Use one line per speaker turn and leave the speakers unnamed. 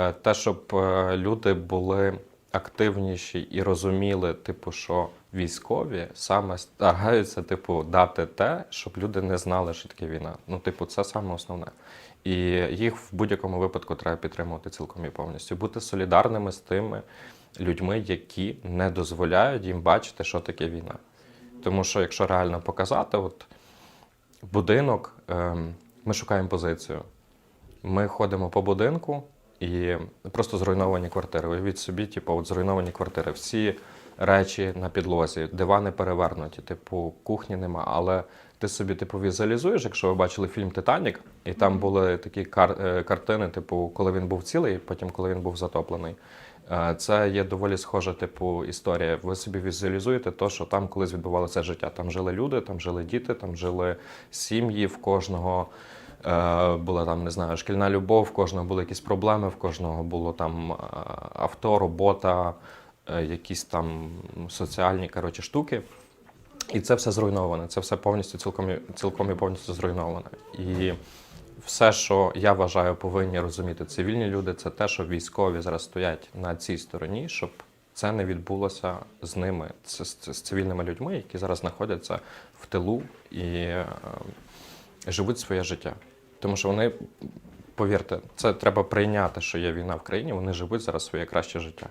Е, Те, щоб е, люди були активніші і розуміли, типу, що військові саме стараються, типу, дати те, щоб люди не знали, що таке війна. Ну, типу, це саме основне. І їх в будь-якому випадку треба підтримувати цілком і повністю. Бути солідарними з тими людьми, які не дозволяють їм бачити, що таке війна. Тому що, якщо реально показати, от будинок, ем, ми шукаємо позицію. Ми ходимо по будинку і просто зруйновані квартири. Уявіть собі, типу, от зруйновані квартири. Всі речі на підлозі, дивани перевернуті, типу, кухні нема. Але ти собі типу візуалізуєш, якщо ви бачили фільм Титанік, і там були такі кар- е, картини, типу, коли він був цілий, потім коли він був затоплений. Е, Це є доволі схожа, типу, історія. Ви собі візуалізуєте те, що там колись відбувалося життя. Там жили люди, там жили діти, там жили сім'ї, в кожного була там, не знаю, шкільна любов, в кожного були якісь проблеми, в кожного було там е, авто, робота, е, якісь там соціальні коротше, штуки. І це все зруйноване. Це все повністю цілком, цілком і повністю зруйноване. І все, що я вважаю, повинні розуміти цивільні люди, це те, що військові зараз стоять на цій стороні, щоб це не відбулося з ними, з, з, з цивільними людьми, які зараз знаходяться в тилу і е, живуть своє життя. Тому що вони, повірте, це треба прийняти, що є війна в країні, вони живуть зараз своє краще життя.